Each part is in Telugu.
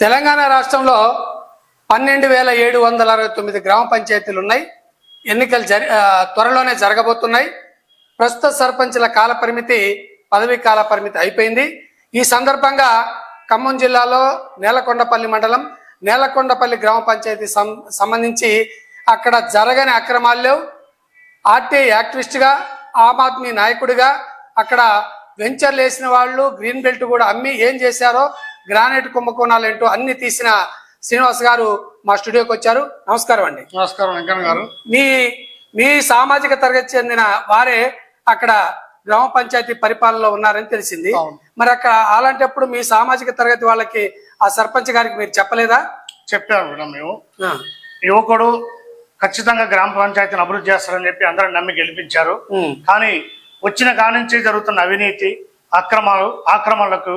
తెలంగాణ రాష్ట్రంలో పన్నెండు వేల ఏడు వందల అరవై తొమ్మిది గ్రామ పంచాయతీలు ఉన్నాయి ఎన్నికలు జరి త్వరలోనే జరగబోతున్నాయి. ప్రస్తుత సర్పంచ్ల కాల పరిమితి పదవీ కాల పరిమితి అయిపోయింది. ఈ సందర్భంగా ఖమ్మం జిల్లాలో నేలకొండపల్లి మండలం నేలకొండపల్లి గ్రామ పంచాయతీ సం- సంబంధించి అక్కడ జరగని అక్రమాలు లేవు. ఆర్టీఐ యాక్టివిస్ట్గా ఆమ్ ఆద్మీ నాయకుడిగా అక్కడ వెంచర్లు వేసిన వాళ్ళు గ్రీన్ బెల్ట్ కూడా అమ్మి ఏం చేశారో గ్రానైట్ కుంభకోణాలు ఏంటో అన్ని తీసిన శ్రీనివాస్ గారు మా స్టూడియోకి వచ్చారు. నమస్కారం అండి. నమస్కారం వెంకన్న గారు. మీ మీ సామాజిక తరగతి చెందిన వారే అక్కడ గ్రామ పంచాయతీ పరిపాలనలో ఉన్నారని తెలిసింది. మరి అక్కడ అలాంటప్పుడు మీ సామాజిక తరగతి వాళ్ళకి ఆ సర్పంచ్ గారికి మీరు చెప్పలేదా? చెప్పారు కూడా మేము. యువకుడు ఖచ్చితంగా గ్రామ పంచాయతీని అభివృద్ధి చేస్తారని చెప్పి అందరూ నమ్మి గెలిపించారు. కానీ వచ్చిన కాడి నుంచి జరుగుతున్న అవినీతి అక్రమాలు ఆక్రమణలకు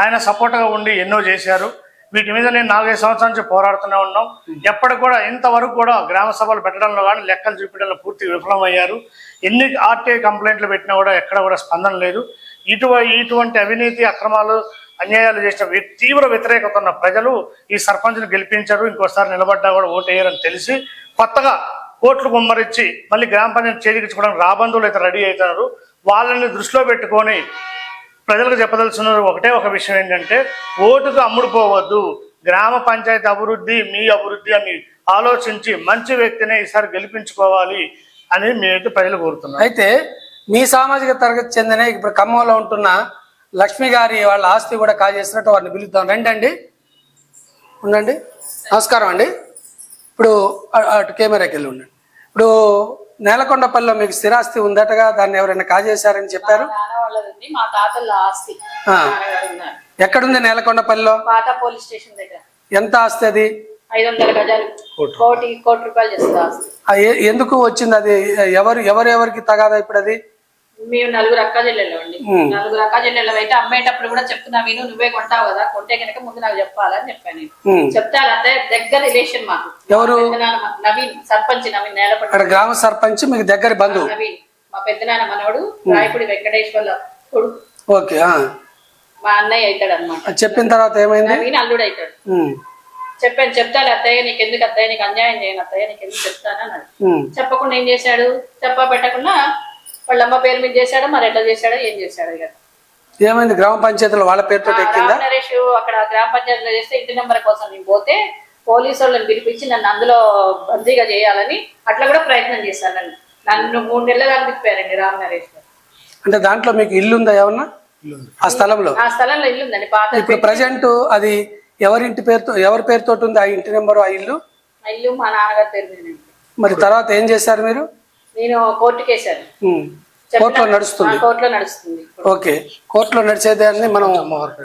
ఆయన సపోర్ట్గా ఉండి ఎన్నో చేశారు. వీటి మీద నేను నాలుగైదు సంవత్సరాల నుంచి పోరాడుతూనే ఉన్నాం. ఎప్పటికి కూడా ఇంతవరకు కూడా గ్రామ సభలు పెట్టడంలో కానీ లెక్కలు చూపించడంలో పూర్తి విఫలమయ్యారు. ఎన్ని ఆర్టీఐ కంప్లైంట్లు పెట్టినా కూడా ఎక్కడ కూడా స్పందన లేదు. ఇటు ఇటువంటి అవినీతి అక్రమాలు అన్యాయాలు చేసిన తీవ్ర వ్యతిరేకత ఉన్న ప్రజలు ఈ సర్పంచ్ను గెలిపించారు. ఇంకోసారి నిలబడ్డా కూడా ఓటు తెలిసి కొత్తగా కోట్లు కుమ్మరిచ్చి మళ్ళీ గ్రామ పంచాయతీ చేజించుకోవడానికి రాబంధువులు అయితే రెడీ అవుతున్నారు. వాళ్ళని దృష్టిలో పెట్టుకొని ప్రజలకు చెప్పదలసిన ఒకటే ఒక విషయం ఏంటంటే ఓటుకు అమ్ముడుపోవద్దు గ్రామ పంచాయతీ అభివృద్ధి మీ అభివృద్ధి అని ఆలోచించి మంచి వ్యక్తినే ఈసారి గెలిపించుకోవాలి అని మేమైతే ప్రజలు కోరుతున్నాం. అయితే మీ సామాజిక తరగతి చెందిన ఇప్పుడు ఖమ్మంలో ఉంటున్న లక్ష్మి గారి వాళ్ళ ఆస్తి కూడా కాజేసినట్టు వారిని పిలుద్దాం. రండి అండి ఉండండి. నమస్కారం అండి. ఇప్పుడు అటు కెమెరాకి వెళ్ళి ఉండండి. ఇప్పుడు నేలకొండపల్లిలో మీకు స్థిరాస్తి ఉందటగా దాన్ని ఎవరైనా కాజేశారని చెప్పారు? మా తాతల ఆస్తి. ఎక్కడుంది నేలకొండపల్లిలో? పాత పోలీస్ స్టేషన్ దగ్గర. ఎంత ఆస్తి అది? ఐదు వందల గజాలు. కోటి. కోటి రూపాయలు చేస్తుంది ఆస్తి. ఆ ఏ- ఎందుకు వచ్చింది అది? ఎవరు ఎవరెవరికి తగాదా ఇప్పుడు అది? మేము నలుగురు అక్క చెల్లెళ్ళు అండి. నలుగురు అక్క చెల్లెళ్ళు అయితే అమ్మేటప్పుడు కూడా చెప్తున్నా నేను నువ్వే కొంటావు కదా కొంటే కనుక ముందు నాకు చెప్పాలని చెప్పాను నేను. ఉమ్. చెప్తే అదే దగ్గర రిలేషన్ మాకు. ఎవరు? నవీన్ సర్పంచ్ నవీన్ నేలపడి అక్కడ గ్రామ సర్పంచ్ మీకు దగ్గర బంధువు? నవీన్ మా పెద్దనాన్న మనవడు రాయపూడి వెంకటేశ్వర్ల కొడుకు. ఓకే ఆ. మా అన్నయ్య అవుతాడు అనమాట చెప్పిన తర్వాత ఏమైంది? నవీన్ అల్లుడు అవుతాడు చెప్పాను చెప్తాను అత్తయ్య నీకు ఎందుకు అత్తయ్య నీకు అన్యాయం చేయను అత్తయ్య నీకు ఎందుకు చెప్తాను అన్నాడు. చెప్పకుండా ఏం చేశాడు? చెప్ప పెట్టకుండా వాళ్ళ అమ్మ పేరు మీద చేశాడో మరి ఎట్లా చేశాడో ఏం చేశాడు ఇక? ఏమైంది? గ్రామ పంచాయతీలో వాళ్ళ పేరుతో ఎక్కిందా? నరేష్ అక్కడ గ్రామ పంచాయతీలో చేస్తే ఇంటి నెంబర్ కోసం నేను పోతే పోలీసు వాళ్ళని పిలిపించి నన్ను అందులో బందీగా చేయాలని అట్లా కూడా ప్రయత్నం చేశాను నన్ను. నన్ను మూడు నెలల దాకా తిప్పారండి రామ్ నరేష్. అంటే దాంట్లో మీకు ఇల్లు ఉందా ఏమన్నా? ఆ స్థలంలో? ఆ స్థలంలో ఇల్లు ఉందండి పాత ఇప్పుడు ప్రజెంట్ అది ఎవరింటి పేరుతో ఎవరి పేరుతో ఉంది ఆ ఇంటి నెంబరు ఆ ఇల్లు? ఆ ఇల్లు మా నాన్నగారి పేరు. మరి తర్వాత ఏం చేశారు మీరు? నేను కోర్టుకి వేశాను ఉమ్, కోర్టులో నడుస్తుంది. కోర్టులో నడుస్తుంది. ఓకే. కోర్టులో నడిచేదాన్ని మనం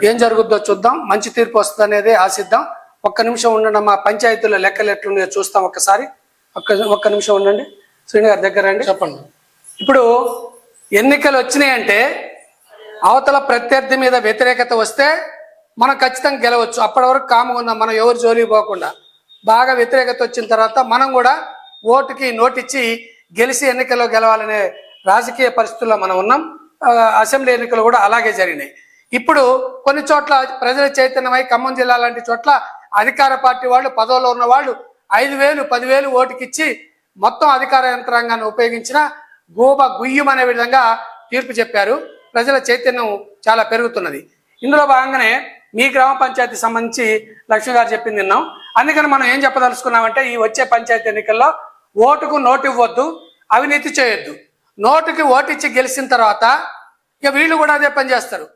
ఏం జరుగుద్దో చూద్దాం. మంచి తీర్పు వస్తుంది అనేది ఆశిద్దాం. ఒక్క నిమిషం ఉండండి మా పంచాయతీలో లెక్కలు ఎట్లున్నాయో చూస్తాం ఒక్కసారి ఒక్క ఒక్క నిమిషం ఉండండి. శ్రీని గారి దగ్గర రండి. చెప్పండి. ఇప్పుడు ఎన్నికలు వచ్చినాయంటే అవతల ప్రత్యర్థి మీద వ్యతిరేకత వస్తే మనం ఖచ్చితంగా గెలవచ్చు. అప్పటి వరకు కాముగా ఉందాం మనం ఎవరు జోలికి పోకుండా. బాగా వ్యతిరేకత వచ్చిన తర్వాత మనం కూడా ఓటుకి నోటిచ్చి గెలిచి ఎన్నికల్లో గెలవాలనే రాజకీయ పరిస్థితుల్లో మనం ఉన్నాం. అసెంబ్లీ ఎన్నికలు కూడా అలాగే జరిగినాయి. ఇప్పుడు కొన్ని చోట్ల ప్రజల చైతన్యమై ఖమ్మం జిల్లా లాంటి చోట్ల అధికార పార్టీ వాళ్ళు పదవుల్లో ఉన్న వాళ్ళు ఐదు వేలు పదివేలు ఓటుకిచ్చి మొత్తం అధికార యంత్రాంగాన్ని ఉపయోగించిన గోబ గుయ్యం అనే విధంగా తీర్పు చెప్పారు. ప్రజల చైతన్యం చాలా పెరుగుతున్నది. ఇందులో భాగంగానే మీ గ్రామ పంచాయతీ సంబంధించి లక్ష్మి గారు చెప్పింది విన్నాం. అందుకని మనం ఏం చెప్పదలుచుకున్నామంటే ఈ వచ్చే పంచాయతీ ఎన్నికల్లో ఓటుకు నోటు ఇవ్వద్దు అవినీతి చేయొద్దు. నోటుకి ఓటిచ్చి గెలిచిన తర్వాత ఇక వీళ్ళు కూడా అదే పని చేస్తారు.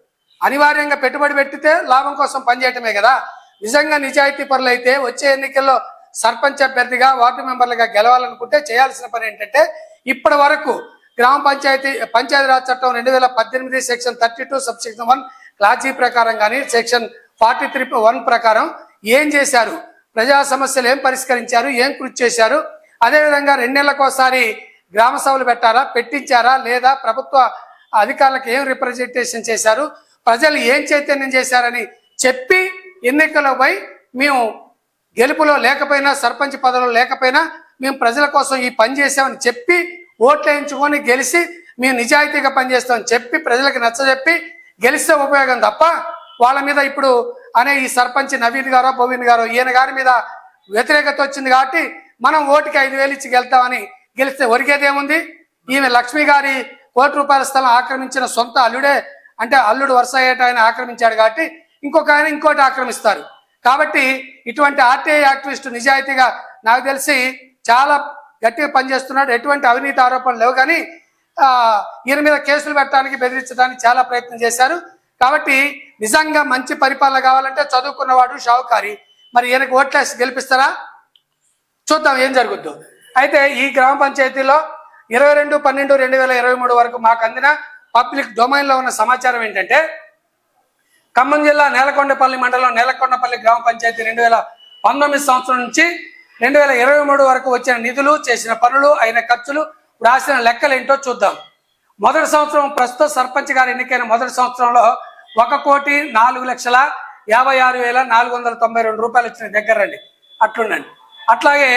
అనివార్యంగా పెట్టుబడి పెట్టితే లాభం కోసం పనిచేయటమే కదా. నిజంగా నిజాయితీ పరులు అయితే వచ్చే ఎన్నికల్లో సర్పంచ్ అభ్యర్థిగా వార్డు మెంబర్లుగా గెలవాలనుకుంటే చేయాల్సిన పని ఏంటంటే ఇప్పటి వరకు గ్రామ పంచాయతీ పంచాయతీరాజ్ చట్టం రెండు వేల పద్దెనిమిది section thirty two sub section one క్లాజీ ప్రకారం కానీ సెక్షన్ ఫార్టీ త్రీ వన్ ప్రకారం ఏం చేశారు? ప్రజా సమస్యలు ఏం పరిష్కరించారు? ఏం కృషి చేశారు? అదేవిధంగా రెండేళ్ళకోసారి గ్రామ సభలు పెట్టారా పెట్టించారా లేదా ప్రభుత్వ అధికారులకు ఏం రిప్రజెంటేషన్ చేశారు ప్రజలు ఏం చైతన్యం చేశారని చెప్పి ఎన్నికలపై మేము గెలుపులో లేకపోయినా సర్పంచ్ పదవిలో లేకపోయినా మేము ప్రజల కోసం ఈ పని చేసామని చెప్పి ఓట్లు వేయించుకొని గెలిచి మేము నిజాయితీగా పనిచేస్తామని చెప్పి ప్రజలకు నచ్చజెప్పి గెలిస్తే ఉపయోగం తప్ప వాళ్ళ మీద ఇప్పుడు అనే ఈ సర్పంచ్ నవీన్ గారో భవీన్ గారో ఈయన గారి మీద వ్యతిరేకత వచ్చింది కాబట్టి మనం ఓటుకి ఐదు వేలు ఇచ్చి గెలుతామని గెలిస్తే ఒరిగేదేముంది? ఈమె లక్ష్మి గారి కోటి రూపాయల స్థలం ఆక్రమించిన సొంత అల్లుడే అంటే అల్లుడు వరుస అయ్యేట ఆయన ఆక్రమించాడు కాబట్టి ఇంకొక ఆయన ఇంకోటి ఆక్రమిస్తారు. కాబట్టి ఇటువంటి ఆర్టీఐ యాక్టివిస్టు నిజాయితీగా నాకు తెలిసి చాలా గట్టిగా పనిచేస్తున్నాడు. ఎటువంటి అవినీతి ఆరోపణలు లేవు కానీ ఈయన మీద కేసులు పెట్టడానికి బెదిరించడానికి చాలా ప్రయత్నం చేశారు. కాబట్టి నిజంగా మంచి పరిపాలన కావాలంటే చదువుకున్నవాడు షావుకారి. మరి ఈయనకు ఓట్లేసి గెలిపిస్తారా? చూద్దాం ఏం జరుగుద్దు. అయితే ఈ గ్రామ పంచాయతీలో ఇరవై రెండు పన్నెండు రెండు వేల ఇరవై మూడు వరకు మాకు అందిన పబ్లిక్ డొమైన్లో ఉన్న సమాచారం ఏంటంటే ఖమ్మం జిల్లా నేలకొండపల్లి మండలం నేలకొండపల్లి గ్రామ పంచాయతీ రెండు వేల పంతొమ్మిది సంవత్సరం నుంచి రెండు వేల ఇరవై మూడు వరకు వచ్చిన నిధులు చేసిన పనులు అయిన ఖర్చులు రాసిన లెక్కలు ఏంటో చూద్దాం. మొదటి సంవత్సరం ప్రస్తుత సర్పంచ్ గారు ఎన్నికైన మొదటి సంవత్సరంలో ఒక కోటి నాలుగు లక్షల యాభై ఆరు వేల నాలుగు వందల తొంభై రెండు రూపాయలు వచ్చిన దగ్గరండి అట్లుండండి. అట్లాగే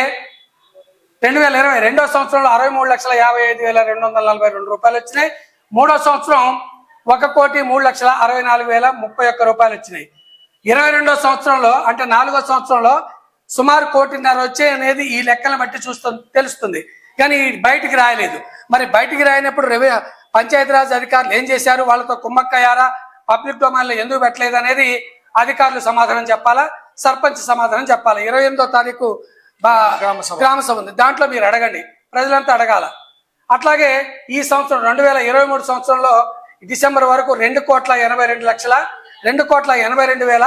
రెండు వేల ఇరవై రెండో సంవత్సరంలో అరవై మూడు లక్షల యాభై ఐదు వేల రెండు వందల నలభై రెండు రూపాయలు వచ్చినాయి. మూడో సంవత్సరం ఒక కోటి మూడు లక్షల అరవై నాలుగు వేల ముప్పై ఒక్క రూపాయలు వచ్చినాయి. ఇరవై రెండో సంవత్సరంలో అంటే నాలుగో సంవత్సరంలో సుమారు కోటిన్నర వచ్చాయి అనేది ఈ లెక్కలను బట్టి చూస్తు తెలుస్తుంది. కానీ బయటికి రాయలేదు. మరి బయటికి రాయనప్పుడు రెవె పంచాయతీరాజ్ అధికారులు ఏం చేశారు? వాళ్ళతో కుమ్మక్కయ్యారా? పబ్లిక్ డొమైన్లో ఎందుకు పెట్టలేదు అనేది అధికారులు సమాధానం చెప్పాలా? సర్పంచ్ సమాధానం చెప్పాలా? ఇరవై ఎనిమిదో తారీఖు గ్రామ సభ. ఉంది. దాంట్లో మీరు అడగండి. ప్రజలంతా అడగాల. అట్లాగే ఈ సంవత్సరం రెండు వేల ఇరవై మూడు సంవత్సరంలో డిసెంబర్ వరకు రెండు కోట్ల ఎనభై రెండు లక్షల రెండు కోట్ల ఎనభై రెండు వేల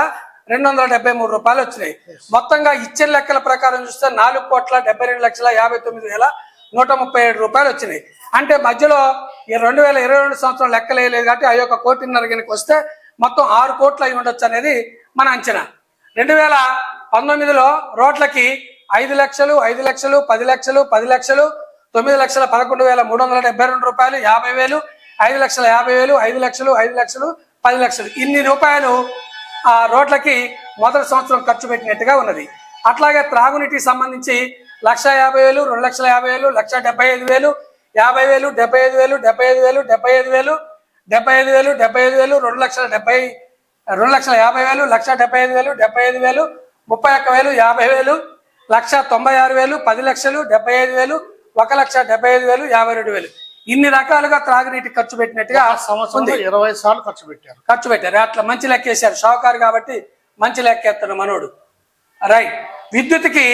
రెండు వందల డెబ్బై మూడు రూపాయలు వచ్చినాయి. మొత్తంగా ఇచ్చిన లెక్కల ప్రకారం చూస్తే నాలుగు కోట్ల డెబ్బై రెండు లక్షల యాభై తొమ్మిది వేల నూట ముప్పై ఏడు రూపాయలు వచ్చినాయి. అంటే మధ్యలో ఈ రెండు వేల ఇరవై రెండు సంవత్సరం లెక్కలేదు కాబట్టి ఆ యొక్క కోటిన్నర గినక వస్తే మొత్తం ఆరు కోట్లు అయి ఉండొచ్చు అనేది మన అంచనా. రెండు వేల పంతొమ్మిదిలో రోడ్లకి ఐదు లక్షలు ఐదు లక్షలు పది లక్షలు పది లక్షలు తొమ్మిది లక్షల పదకొండు వేల మూడు వందల డెబ్బై రెండు రూపాయలు యాభై వేలు ఐదు లక్షల యాభై వేలు ఐదు లక్షలు ఐదు లక్షలు పది లక్షలు. ఇన్ని రూపాయలు ఆ రోడ్లకి మొదటి సంవత్సరం ఖర్చు పెట్టినట్టుగా ఉన్నది. అట్లాగే త్రాగునీటికి సంబంధించి లక్ష యాభై వేలు రెండు లక్షల యాభై వేలు లక్ష డెబ్బై ఐదు వేలు యాభై వేలు డెబ్బై ఐదు వేలు డెబ్బై ఐదు వేలు డెబ్బై ఐదు వేలు డెబ్బై ఐదు వేలు డెబ్బై ఐదు వేలు రెండు లక్షల డెబ్బై రెండు లక్షల యాభై వేలు లక్ష డెబ్బై ఐదు వేలు డెబ్బై ఐదు వేలు ముప్పై ఒక్క వేలు యాభై వేలు లక్ష తొంభై ఆరు వేలు పది లక్షలు డెబ్బై ఐదు వేలు ఒక లక్ష డెబ్బై ఐదు వేలు యాభై రెండు వేలు. ఇన్ని రకాలుగా త్రాగునీటి ఖర్చు పెట్టినట్టుగా ఉంది. ఇరవై సార్లు ఖర్చు పెట్టారు. ఖర్చు పెట్టారు. అట్లా మంచి లెక్క వేశారు షావుకారు కాబట్టి మంచి లెక్క ఎత్తాడు మనోడు. రైట్. విద్యుత్కి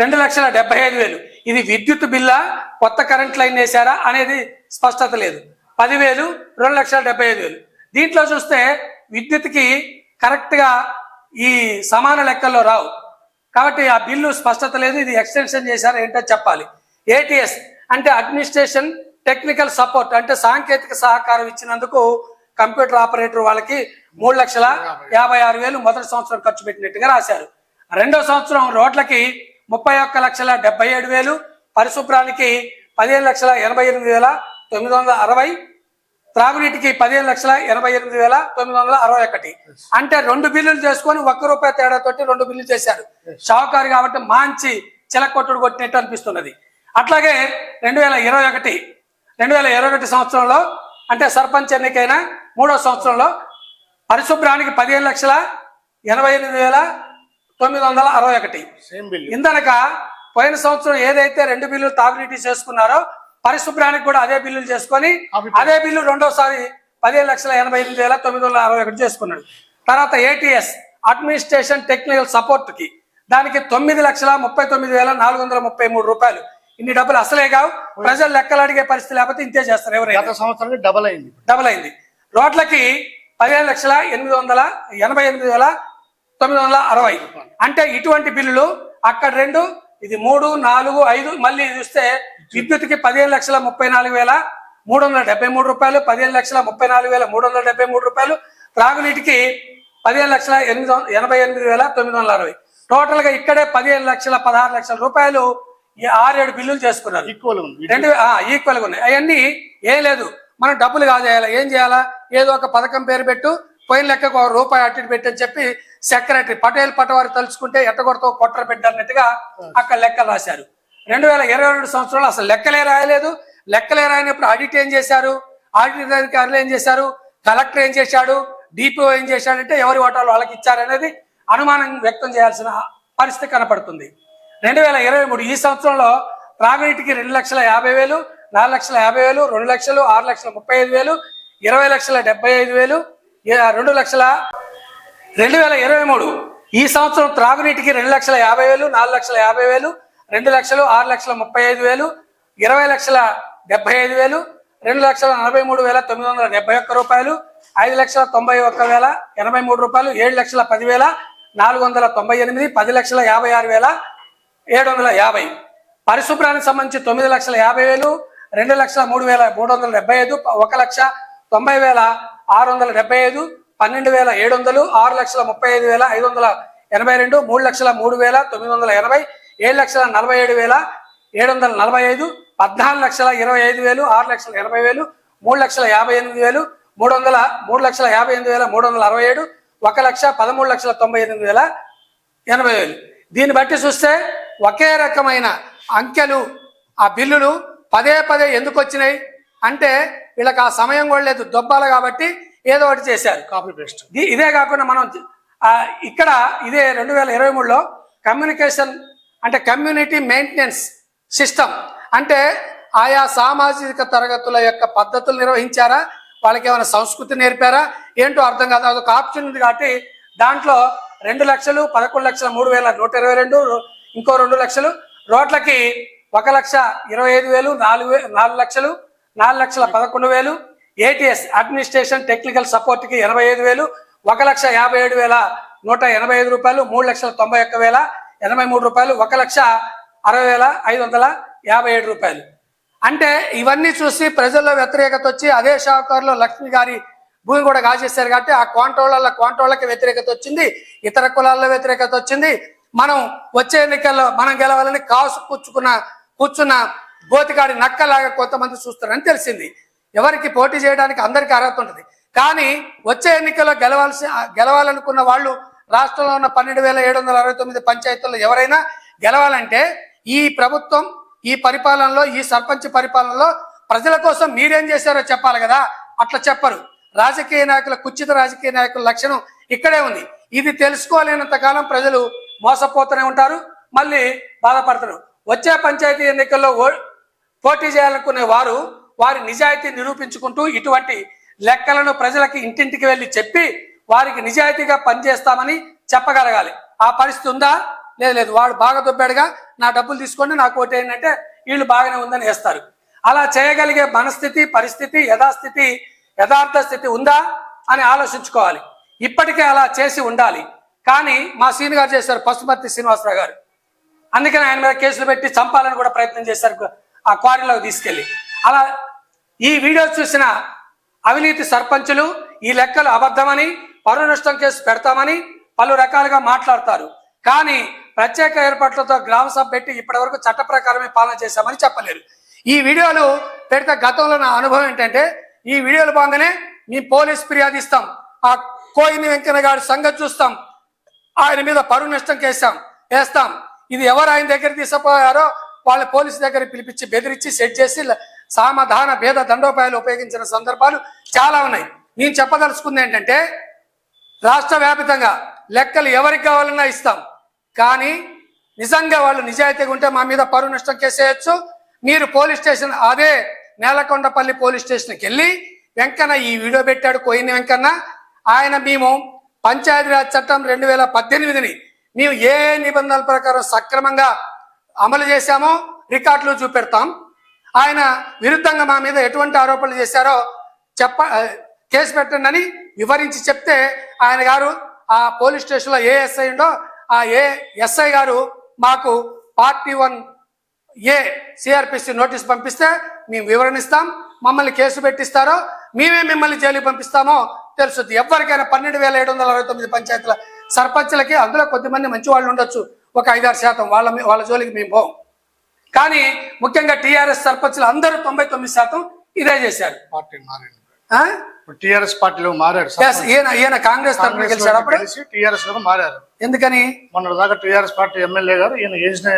రెండు లక్షల డెబ్బై ఐదు వేలు. ఇది విద్యుత్ బిల్లా కొత్త కరెంట్ లైన్ వేశారా అనేది స్పష్టత లేదు. పదివేలు రెండు లక్షల డెబ్బై ఐదు వేలు. దీంట్లో చూస్తే విద్యుత్కి కరెక్ట్గా ఈ సమాన లెక్కల్లో రావు. కాబట్టి ఆ బిల్లు స్పష్టత లేదు ఇది ఎక్స్టెన్షన్ చేశారు ఏంటో చెప్పాలి. ఏటీఎస్ అంటే అడ్మినిస్ట్రేషన్ టెక్నికల్ సపోర్ట్ అంటే సాంకేతిక సహకారం ఇచ్చినందుకు కంప్యూటర్ ఆపరేటర్ వాళ్ళకి మూడు లక్షల యాభై ఆరు వేలు మొదటి సంవత్సరం ఖర్చు పెట్టినట్టుగా రాశారు. రెండో సంవత్సరం రోడ్లకి ముప్పై ఒక్క లక్షల డెబ్బై ఏడు వేలు పరిశుభ్రానికి పదిహేను లక్షల ఎనభై ఎనిమిది వేల తొమ్మిది వందల అరవై త్రాగునీటికి పదిహేను లక్షల ఎనభై ఎనిమిది వేల తొమ్మిది వందల అరవై ఒకటి. అంటే రెండు బిల్లులు చేసుకొని ఒక్క రూపాయి తేడా తోటి రెండు బిల్లులు చేశారు. షావుకారు కాబట్టి మంచి చిలకొట్టుడు కొట్టినట్టు అనిపిస్తున్నది. అట్లాగే రెండు వేల ఇరవై ఒకటి రెండు వేల ఇరవై ఒకటి సంవత్సరంలో అంటే సర్పంచ్ ఎన్నికైన మూడో సంవత్సరంలో పరిశుభ్రానికి పదిహేను లక్షల ఎనభై ఎనిమిది వేల తొమ్మిది వందల అరవై ఒకటి. ఇందనక పోయిన సంవత్సరం ఏదైతే రెండు బిల్లులు తాగునీటి చేసుకున్నారో పరిశుభ్రానికి కూడా అదే బిల్లులు చేసుకొని అదే బిల్లు రెండోసారి పదిహేను లక్షల ఎనభై ఎనిమిది వేల తొమ్మిది వందల అరవై ఒకటి చేసుకున్నాడు. తర్వాత ఏటీఎస్ అడ్మినిస్ట్రేషన్ టెక్నికల్ సపోర్ట్కి దానికి తొమ్మిది లక్షల ముప్పై తొమ్మిది వేల నాలుగు వందల ముప్పై మూడు రూపాయలు. ఇన్ని డబ్బులు అసలే కావు. ప్రజలు లెక్కలు అడిగే పరిస్థితి లేకపోతే ఇంతే చేస్తారు ఎవరైనా. గత సంవత్సరానికి డబల్ అయింది. డబల్ అయింది. రోడ్లకి పదిహేను లక్షల ఎనిమిది వందల ఎనభై ఎనిమిది వేల తొమ్మిది వందల అరవై. అంటే ఇటువంటి బిల్లులు అక్కడ రెండు ఇది మూడు నాలుగు ఐదు మళ్ళీ చూస్తే విద్యుత్కి పదిహేను లక్షల ముప్పై నాలుగు వేల మూడు వందల డెబ్బై మూడు రూపాయలు పదిహేను లక్షల ముప్పై నాలుగు వేల మూడు వందల డెబ్బై మూడు రూపాయలు. త్రాగునీటికి పదిహేను లక్షల ఎనిమిది ఎనభై ఎనిమిది వేల తొమ్మిది వందల అరవై. టోటల్గా ఇక్కడే పదిహేను లక్షల పదహారు లక్షల రూపాయలు ఈ ఆరేడు బిల్లులు చేసుకున్నారు. ఈక్వల్ ఉంది. రెండు ఈక్వల్గా ఉన్నాయి. అవన్నీ ఏం లేదు. మనం డబ్బులు కాదు చేయాలి? ఏం చేయాలా? ఏదో ఒక పథకం పేరు పెట్టు పోయిన లెక్కకు ఒక రూపాయి అట్టి ఇటు పెట్టని చెప్పి సెక్రటరీ పటేల్ పటవారి తలుచుకుంటే ఎట్టగొడతో కొట్ర పెట్టన్నట్టుగా అక్కడ లెక్కలు రాశారు. రెండు వేల ఇరవై రెండు సంవత్సరంలో అసలు లెక్కలే రాయలేదు. లెక్కలే రాయనప్పుడు ఆడిట్ ఏం చేశారు? ఆడిట్ అధికారులు ఏం చేశారు? కలెక్టర్ ఏం చేశాడు? డిపిఓ ఏం చేశాడంటే ఎవరి ఓటాలు వాళ్ళకి ఇచ్చారనేది అనుమానం వ్యక్తం చేయాల్సిన పరిస్థితి కనపడుతుంది. రెండు వేల ఇరవై మూడు ఈ సంవత్సరంలో త్రాగునీటికి రెండు లక్షల యాభై వేలు నాలుగు లక్షల యాభై వేలు రెండు లక్షలు ఆరు లక్షల ముప్పై ఐదు వేలు ఇరవై లక్షల డెబ్బై ఐదు వేలు రెండు లక్షల రెండు వేల ఇరవై మూడు ఈ సంవత్సరం త్రాగునీటికి రెండు లక్షల యాభై వేలు నాలుగు లక్షల యాభై వేలు రెండు లక్షలు ఆరు లక్షల ముప్పై ఐదు వేలు ఇరవై లక్షల డెబ్బై ఐదు వేలు రెండు లక్షల నలభై మూడు వేల తొమ్మిది వందల డెబ్బై ఒక్క రూపాయలు ఐదు లక్షల తొంభై ఒక్క వేల ఎనభై మూడు రూపాయలు ఏడు లక్షల పది వేల నాలుగు వందల తొంభై ఎనిమిది పది లక్షల యాభై ఆరు వేల ఏడు వందల యాభై. పరిశుభ్రానికి సంబంధించి తొమ్మిది లక్షల యాభై వేలు రెండు లక్షల మూడు వేల మూడు వందల డెబ్బై ఐదు ఒక లక్ష తొంభై వేల ఆరు వందల డెబ్బై ఐదు పన్నెండు వేల ఏడు వందలు ఆరు లక్షల ముప్పై ఐదు వేల ఐదు వందల ఎనభై రెండు మూడు లక్షల మూడు వేల తొమ్మిది వందల ఎనభై ఏడు లక్షల నలభై ఏడు వేల ఏడు వందల నలభై ఐదు పద్నాలుగు లక్షల ఇరవై ఐదు వేలు ఆరు లక్షల ఎనభై వేలు మూడు లక్షల యాభై ఎనిమిది వేలు మూడు వందల మూడు లక్షల యాభై ఎనిమిది వేల మూడు వందల అరవై ఏడు ఒక లక్ష పదమూడు లక్షల తొంభై ఎనిమిది వేల ఎనభై వేలు. దీన్ని బట్టి చూస్తే ఒకే రకమైన అంకెలు ఆ బిల్లులు పదే పదే ఎందుకు వచ్చినాయి? అంటే వీళ్ళకి ఆ సమయం కూడా లేదు దొబ్బాలి కాబట్టి ఏదో ఒకటి చేశారు. కాపీ పేస్ట్ ఇది- కాకుండా మనం ఇక్కడ ఇదే రెండు వేల ఇరవై మూడులో కమ్యూనికేషన్ అంటే కమ్యూనిటీ మెయింటెనెన్స్ సిస్టమ్. అంటే ఆయా సామాజిక తరగతుల యొక్క పద్ధతులు నిర్వహించారా? వాళ్ళకి ఏమైనా సంస్కృతి నేర్పారా? ఏంటో అర్థం కాదు. అదొక ఆప్షన్ ఉంది కాబట్టి దాంట్లో రెండు లక్షలు పదకొండు లక్షల మూడు వేల నూట ఇరవై రెండు ఇంకో రెండు లక్షలు. రోడ్లకి ఒక లక్ష ఇరవై ఐదు వేలు నాలుగు వే నాలుగు లక్షలు నాలుగు లక్షల పదకొండు వేలు. ఏటీఎస్ అడ్మినిస్ట్రేషన్ టెక్నికల్ సపోర్ట్కి ఎనభై ఐదు వేలు ఒక లక్ష యాభై ఏడు వేల నూట ఎనభై ఐదు రూపాయలు మూడు లక్షల తొంభై ఒక్క వేల. ఎనభై మూడు రూపాయలు ఒక లక్ష అరవై వేల ఐదు వందల యాభై ఏడు రూపాయలు. అంటే ఇవన్నీ చూసి ప్రజల్లో వ్యతిరేకత వచ్చి అదే షావుకారులో లక్ష్మి గారి భూమి కూడా కాజేశారు కాబట్టి ఆ క్వాంటోళ్ళ క్వాంటోళ్ళకి వ్యతిరేకత వచ్చింది ఇతర కులాల్లో వ్యతిరేకత వచ్చింది. మనం వచ్చే ఎన్నికల్లో మనం గెలవాలని కాసు కూర్చుకున్న కూర్చున్న బోతికాడి నక్కలాగా కొంతమంది చూస్తారని తెలిసింది. ఎవరికి పోటీ చేయడానికి అందరికీ అర్హత ఉంటుంది. కానీ వచ్చే ఎన్నికల్లో గెలవాల్సి గెలవాలనుకున్న వాళ్ళు రాష్ట్రంలో ఉన్న పన్నెండు వేల ఏడు వందల అరవై తొమ్మిది పంచాయతీల్లో ఎవరైనా గెలవాలంటే ఈ ప్రభుత్వం ఈ పరిపాలనలో ఈ సర్పంచ్ పరిపాలనలో ప్రజల కోసం మీరేం చేశారో చెప్పాలి కదా? అట్లా చెప్పరు. రాజకీయ నాయకుల కుచిత రాజకీయ నాయకుల లక్షణం ఇక్కడే ఉంది. ఇది తెలుసుకోలేనంత కాలం ప్రజలు మోసపోతూనే ఉంటారు మళ్ళీ బాధపడతారు వచ్చే పంచాయతీ ఎన్నికల్లో పోటీ చేయాలనుకునే వారు వారి నిజాయితీ నిరూపించుకుంటూ ఇటువంటి లెక్కలను ప్రజలకి ఇంటింటికి వెళ్ళి చెప్పి వారికి నిజాయితీగా పనిచేస్తామని చెప్పగలగాలి. ఆ పరిస్థితి ఉందా? లేదు లేదు. వాడు బాగా దొబ్బాడుగా నా డబ్బులు తీసుకోండి నాకు ఓటు ఏంటంటే వీళ్ళు బాగానే ఉందని వేస్తారు. అలా చేయగలిగే మనస్థితి పరిస్థితి యథాస్థితి యథార్థ స్థితి ఉందా అని ఆలోచించుకోవాలి. ఇప్పటికే అలా చేసి ఉండాలి. కానీ మా సీన్ గారు చేశారు పశుపతి శ్రీనివాసరావు గారు. అందుకని ఆయన మీద కేసులు పెట్టి చంపాలని కూడా ప్రయత్నం చేశారు ఆ క్వారీలోకి తీసుకెళ్ళి. అలా ఈ వీడియో చూసిన అవినీతి సర్పంచులు ఈ లెక్కలు అబద్ధమని పరువు నష్టం కేసు పెడతామని పలు రకాలుగా మాట్లాడతారు. కానీ ప్రత్యేక ఏర్పాట్లతో గ్రామ సభ పెట్టి ఇప్పటి వరకు చట్ట ప్రకారమే పాలన చేశామని చెప్పలేరు. ఈ వీడియోలు పెడితే గతంలో నా అనుభవం ఏంటంటే ఈ వీడియోలు బాగానే మీ పోలీస్ ఫిర్యాదు ఇస్తాం. ఆ కోయిని వెంకన్న గారి సంగతి చూస్తాం. ఆయన మీద పరువు నష్టం కేసాం. వేస్తాం. ఇది ఎవరు ఆయన దగ్గర తీసుకుపోయారో వాళ్ళ పోలీసు దగ్గర పిలిపించి బెదిరించి సెట్ చేసి సామధాన భేద దండోపాయాలు ఉపయోగించిన సందర్భాలు చాలా ఉన్నాయి. నేను చెప్పదలుచుకుంది ఏంటంటే రాష్ట్ర వ్యాపితంగా లెక్కలు ఎవరికి కావాలన్నా ఇస్తాం. కానీ నిజంగా వాళ్ళు నిజాయితీగా ఉంటే మా మీద పరువు నష్టం కేసేయచ్చు మీరు పోలీస్ స్టేషన్ అదే నేలకొండపల్లి పోలీస్ స్టేషన్కి వెళ్ళి వెంకన్న ఈ వీడియో పెట్టాడు కోయిన వెంకన్న. ఆయన మేము పంచాయతీరాజ్ చట్టం రెండు వేల పద్దెనిమిదిని మేము ఏ నిబంధనల ప్రకారం సక్రమంగా అమలు చేశామో రికార్డులు చూపెడతాం. ఆయన విరుద్ధంగా మా మీద ఎటువంటి ఆరోపణలు చేశారో చెప్ప కేసు పెట్టండి అని వివరించి చెప్తే ఆయన గారు ఆ పోలీస్ స్టేషన్లో ఏ ఎస్ఐ ఉండో ఆ ఏ ఎస్ఐ గారు మాకు party one A CRPC notice పంపిస్తే మేము వివరణిస్తాం. మమ్మల్ని కేసు పెట్టిస్తారో మేమే మిమ్మల్ని జైలుకి పంపిస్తామో తెలుస్తుంది ఎవరికైనా పన్నెండు వేల ఏడు వందల అరవై తొమ్మిది పంచాయతీల సర్పంచ్లకి అందులో కొద్దిమంది మంచి వాళ్ళు ఉండొచ్చు. ఒక ఐదారు శాతం వాళ్ళ వాళ్ళ జోలికి మేము పోం. కానీ ముఖ్యంగా టీఆర్ఎస్ సర్పంచ్లు అందరూ తొంభై తొమ్మిది శాతం ఇదే చేశారు. పార్టీ మారింది. ఇప్పుడు టీఆర్ఎస్ పార్టీలో Yes, ఈయన ఈయన కాంగ్రెస్ తరఫున గెలిచాడు అప్పుడు? టీఆర్ఎస్లో మారారు. ఎందుకని? మొన్న దాకా టీఆర్ఎస్ పార్టీ ఎమ్మెల్యే గారు ఈయన చేసిన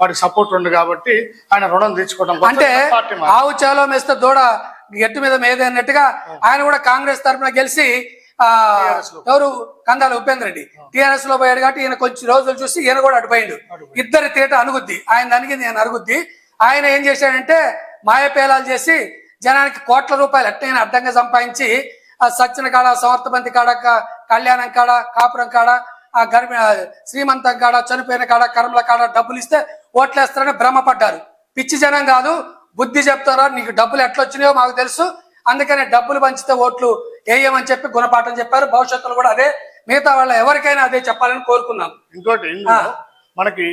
వాడికి సపోర్ట్ ఉంది కాబట్టి ఆయన రుణం తీర్చుకోవడం అంటే మారారు. ఆవు చాలో మేస్తే దూడ గట్టు మీద మేదే అన్నట్టుగా ఆయన కూడా కాంగ్రెస్ తరఫున గెలిచి ఆ ఎవరు? కందాల ఉపేంద్ర రెడ్డి. టిఆర్ఎస్లో పోయాడు కాబట్టి ఈయన కొంచెం రోజులు చూసి ఈయన కూడా అటుపోయిండు. ఇద్దరి తేట అనుగుద్ది ఆయన దానికి నేను అరుగుద్ది ఆయన ఏం చేశాడంటే మాయపేలాలు చేసి జనానికి కోట్ల రూపాయలు ఎట్టయినా అడ్డంగా సంపాదించి ఆ సచ్చిన కాడ సమర్థబంతి కాడ కళ్యాణం కాడ కాపురం కాడ ఆ గర్భ శ్రీమంతం కాడ చనిపోయిన కాడ కర్మల కాడ డబ్బులు ఇస్తే ఓట్లేస్తారని భ్రమపడ్డారు. పిచ్చి జనం కాదు బుద్ధి చెప్తారో నీకు డబ్బులు ఎట్లా వచ్చినాయో మాకు తెలుసు. అందుకని డబ్బులు పంచితే ఓట్లు వేయమని చెప్పి గుణపాఠం చెప్పారు. భవిష్యత్తులో కూడా అదే మిగతా వాళ్ళ ఎవరికైనా అదే చెప్పాలని కోరుకున్నాం. ఇంకోటి మనకి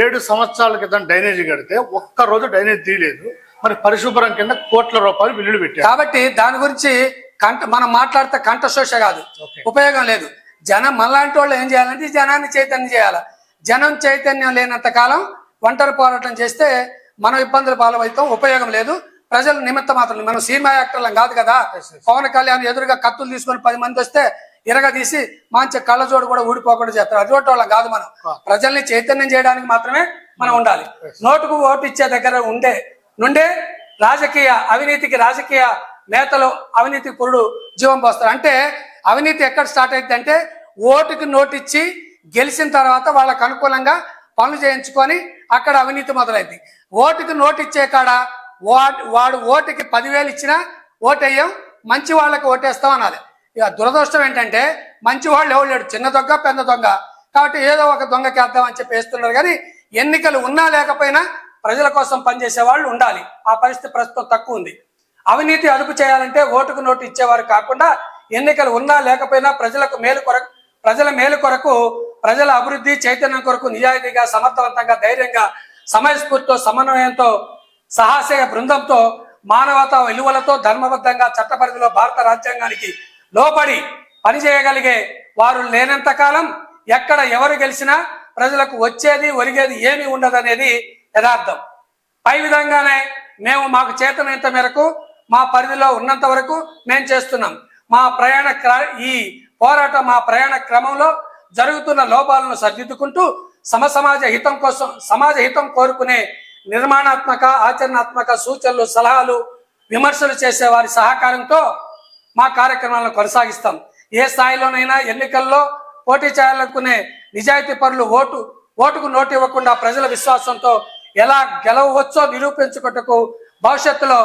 ఏడు సంవత్సరాల క్రితం డ్రైనేజీ కడితే ఒక్క రోజు డ్రైనేజ్ తీయలేదు. మరి పరిశుభ్రం కింద కోట్ల రూపాయలు బిల్లులు పెట్టారు. కాబట్టి దాని గురించి కంట మనం మాట్లాడితే కంఠశోష కాదు. ఉపయోగం లేదు. జనం మనలాంటి వాళ్ళు ఏం చేయాలంటే జనాన్ని చైతన్యం చేయాలి. జనం చైతన్యం లేనంత కాలం ఒంటరి పోరాటం చేస్తే మనం ఇబ్బందులు పాలవుతాం ఉపయోగం లేదు. ప్రజల నిమిత్త మాత్రం మనం సినిమా యాక్టర్లం కాదు కదా. పవన్ కళ్యాణ్ ఎదురుగా కత్తులు తీసుకొని పది మంది వస్తే ఇరగ తీసి మంచి కళ్ళజోడు కూడా ఊడిపోకుండా చేస్తారు. అటువంటి వాళ్ళం కాదు మనం. ప్రజల్ని చైతన్యం చేయడానికి మాత్రమే మనం ఉండాలి. నోటుకు ఓటు ఇచ్చే దగ్గర ఉండే నుండే రాజకీయ అవినీతికి రాజకీయ నేతలు అవినీతి పురుడు జీవం పోస్తారు. అంటే అవినీతి ఎక్కడ స్టార్ట్ అయింది అంటే ఓటుకి నోటిచ్చి గెలిచిన తర్వాత వాళ్ళకు అనుకూలంగా పనులు చేయించుకొని అక్కడ అవినీతి మొదలైంది ఓటుకి నోటిచ్చే కాడ వాడు వాడు ఓటుకి పదివేలు ఇచ్చినా ఓటేయం మంచి వాళ్ళకి ఓటేస్తాం అనాలి. ఇక దురదృష్టం ఏంటంటే మంచి వాళ్ళు ఎవరు లేడు? చిన్న దొంగ పెద్ద దొంగ. కాబట్టి ఏదో ఒక దొంగకి వేద్దాం అని చెప్పి వేస్తున్నారు కానీ ఎన్నికలు ఉన్నా లేకపోయినా ప్రజల కోసం పనిచేసే వాళ్ళు ఉండాలి. ఆ పరిస్థితి ప్రస్తుతం తక్కువ ఉంది. అవినీతి అదుపు చేయాలంటే ఓటుకు నోటు ఇచ్చేవారు కాకుండా ఎన్నికలు ఉన్నా లేకపోయినా ప్రజలకు మేలు కొరకు ప్రజల మేలు కొరకు ప్రజల అభివృద్ధి చైతన్యం కొరకు నిజాయితీగా సమర్థవంతంగా ధైర్యంగా సమయస్ఫూర్తితో సమన్వయంతో సహాశయ బృందంతో మానవతా విలువలతో ధర్మబద్ధంగా చట్టపరిధిలో భారత రాజ్యాంగానికి లోబడి పనిచేయగలిగే వారు లేనంత కాలం ఎక్కడ ఎవరు గెలిచినా ప్రజలకు వచ్చేది ఒరిగేది ఏమీ ఉండదనేది యథార్థం. పై విధంగానే మేము మాకు చేతనంత మేరకు మా పరిధిలో ఉన్నంత వరకు మేము చేస్తున్నాం. మా ప్రయాణ క్ర- ఈ పోరాటం మా ప్రయాణ క్రమంలో జరుగుతున్న లోపాలను సరిదిద్దుకుంటూ సమ సమాజ హితం కోసం సమాజ హితం కోరుకునే నిర్మాణాత్మక ఆచరణాత్మక సూచనలు సలహాలు విమర్శలు చేసే వారి సహకారంతో మా కార్యక్రమాలను కొనసాగిస్తాం. ఏ స్థాయిలోనైనా ఎన్నికల్లో పోటీ చేయాలనుకునే నిజాయితీ పరులు ఓటు ఓటుకు నోటు ఇవ్వకుండా ప్రజల విశ్వాసంతో ఎలా గెలవవచ్చో నిరూపించుటకు భవిష్యత్తులో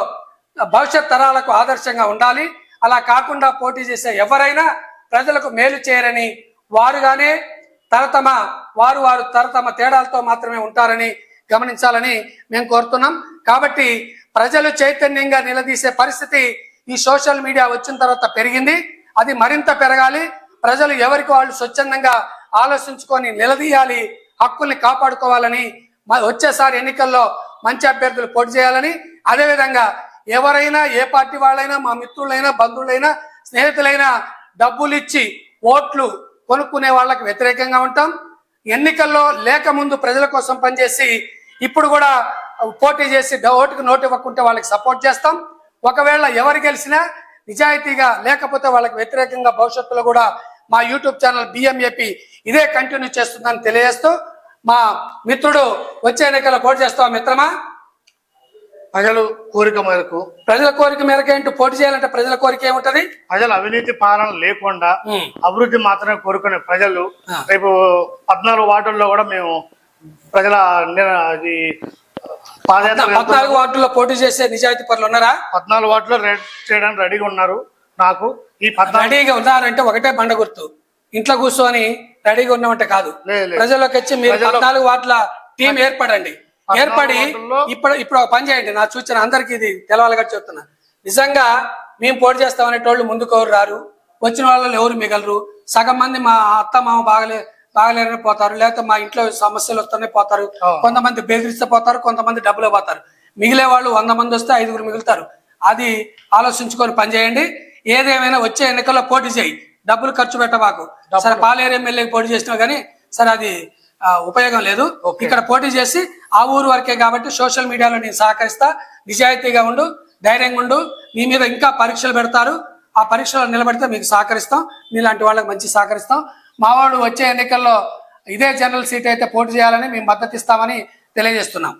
భవిష్యత్ తరాలకు ఆదర్శంగా ఉండాలి. అలా కాకుండా పోటీ చేసే ఎవరైనా ప్రజలకు మేలు చేయరని వారుగానే తరతమ వారు వారు తరతమ తేడాలతో మాత్రమే ఉంటారని గమనించాలని మేము కోరుతున్నాం. కాబట్టి ప్రజలు చైతన్యంగా నిలదీసే పరిస్థితి ఈ సోషల్ మీడియా వచ్చిన తర్వాత పెరిగింది. అది మరింత పెరగాలి. ప్రజలు ఎవరికి వాళ్ళు స్వచ్ఛందంగా ఆలోచించుకొని నిలదీయాలి హక్కుల్ని కాపాడుకోవాలని వచ్చేసారి ఎన్నికల్లో మంచి అభ్యర్థులు పోటీ చేయాలని అదేవిధంగా ఎవరైనా ఏ పార్టీ వాళ్ళైనా మా మిత్రులైనా బంధువులైనా స్నేహితులైనా డబ్బులు ఇచ్చి ఓట్లు కొనుక్కునే వాళ్ళకి వ్యతిరేకంగా ఉంటాం. ఎన్నికల్లో లేక ముందు ప్రజల కోసం పనిచేసి ఇప్పుడు కూడా పోటీ చేసి ఓటుకు నోటు ఇవ్వకుంటే వాళ్ళకి సపోర్ట్ చేస్తాం. ఒకవేళ ఎవరు గెలిచినా నిజాయితీగా లేకపోతే వాళ్ళకి వ్యతిరేకంగా భవిష్యత్తులో కూడా మా యూట్యూబ్ ఛానల్ బిఎంఏపి ఇదే కంటిన్యూ చేస్తుందని తెలియజేస్తూ మా మిత్రుడు వచ్చే ఎన్నికల్లో పోటీ చేస్తావా మిత్రమా? ప్రజలు కోరిక మేరకు. ప్రజల కోరిక మేరకు ఏంటి? పోటీ చేయాలంటే ప్రజల కోరిక ఏముంటది? ప్రజల అవినీతి పాలన లేకుండా. అభివృద్ధి మాత్రమే కోరుకునే ప్రజలు. రేపు పద్నాలుగు వార్డుల్లో కూడా మేము ప్రజల అది పద్నాలుగు వార్డుల్లో పోటీ చేసే నిజాయితీ పనులు ఉన్నారా? పద్నాలుగు వార్డులో రెడ్ చేయడానికి రెడీగా ఉన్నారు. నాకు ఈ పద్నాలుగు రెడీగా ఉన్నారంటే ఒకటే బండ గుర్తు. ఇంట్లో కూర్చొని రెడీగా ఉన్నామంటే కాదు. ప్రజల్లోకి వచ్చి మీరు పద్నాలుగు వార్డుల టీం ఏర్పడండి. ఏర్పడి ఇప్పుడు ఇప్పుడు ఒక పని చేయండి. నా సూచన అందరికి ఇది తెలవాలిగా చెప్తున్నా. నిజంగా మేము పోటీ చేస్తామనేటోళ్ళు ముందుకు ఎవరు రారు? వచ్చిన వాళ్ళు ఎవరు మిగలరు? సగం మంది మా అత్త మామ బాగలే బాగలేరని పోతారు. లేకపోతే మా ఇంట్లో సమస్యలు వస్తూనే పోతారు. కొంతమంది బెదిరిస్తే పోతారు కొంతమంది డబ్బులు పోతారు. మిగిలే వాళ్ళు వంద మంది వస్తే ఐదుగురు మిగులుతారు. అది ఆలోచించుకొని పనిచేయండి ఏదేమైనా వచ్చే ఎన్నికల్లో పోటీ చేయి. డబ్బులు ఖర్చు పెట్టబాకు. సరే పాలేరు ఎమ్మెల్యేకి పోటీ చేసినా కానీ సరే అది ఉపయోగం లేదు. ఇక్కడ పోటీ చేసి ఆ ఊరు వరకే కాబట్టి సోషల్ మీడియాలో నేను సహకరిస్తా నిజాయితీగా ఉండు ధైర్యంగా ఉండు మీ మీద ఇంకా పరీక్షలు పెడతారు. ఆ పరీక్షలో నిలబడితే మీకు సహకరిస్తాం. మీలాంటి వాళ్ళకి మంచి సహకరిస్తాం. మావాడు వచ్చే ఎన్నికల్లో ఇదే జనరల్ సీట్ అయితే పోటీ చేయాలని మేము మద్దతు ఇస్తామని తెలియజేస్తున్నాం.